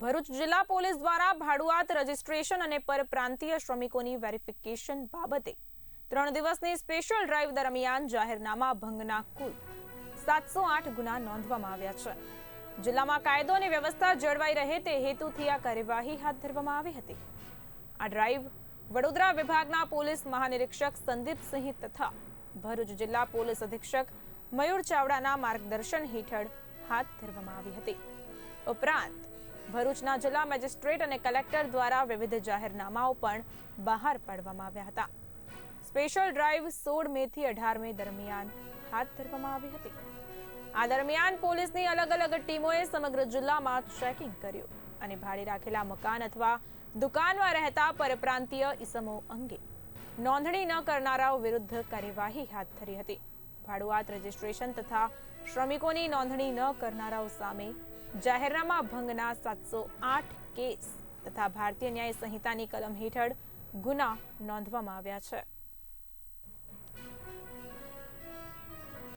ભરૂચ જિલ્લા પોલીસ દ્વારા ભાડુઆત રજીસ્ટ્રેશન અને પરપ્રાંતીય શ્રમિકોની વેરિફિકેશન બાબતે ત્રણ દિવસની સ્પેશિયલ ડ્રાઈવ દરમિયાન જાહેરનામા ભંગના કુલ સાતસો આઠ ગુના નોંધવામાં આવ્યા છે. જિલ્લામાં કાયદો અને વ્યવસ્થા જળવાઈ રહે તે હેતુથી આ કાર્યવાહી હાથ ધરવામાં આવી હતી. આ ડ્રાઈવ વડોદરા વિભાગના પોલીસ મહાનિરીક્ષક સંદીપસિંહ તથા ભરૂચ જિલ્લા પોલીસ અધિક્ષક મયુર ચાવડાના માર્ગદર્શન હેઠળ હાથ ધરવામાં આવી હતી. ઉપરાંત ભરૂચના જિલ્લા મેજિસ્ટ્રેટ અને કલેક્ટર દ્વારા વિવિધ જાહેરનામાઓ પણ બહાર પાડવામાં આવ્યા હતા. સ્પેશિયલ ડ્રાઈવ સોળ મે થી અઢાર મે દરમિયાન હાથ ધરવામાં આવી હતી. આ દરમિયાન પોલીસની અલગ અલગ ટીમોએ સમગ્ર જિલ્લામાં ચેકિંગ કર્યું અને ભાડે રાખેલા મકાન અથવા દુકાનમાં રહેતા પરપ્રાંતીય ઇસમો અંગે નોંધણી ન કરનારાઓ વિરુદ્ધ કાર્યવાહી હાથ ધરી હતી. ભાડુઆત રજીસ્ટ્રેશન તથા શ્રમિકોની નોંધણી ન કરનારાઓ સામે જાહેરનામા ભંગના સાતસો આઠ કેસ તથા ભારતીય ન્યાય સંહિતાની કલમ હેઠળ ગુના નોંધવામાં આવ્યા છે.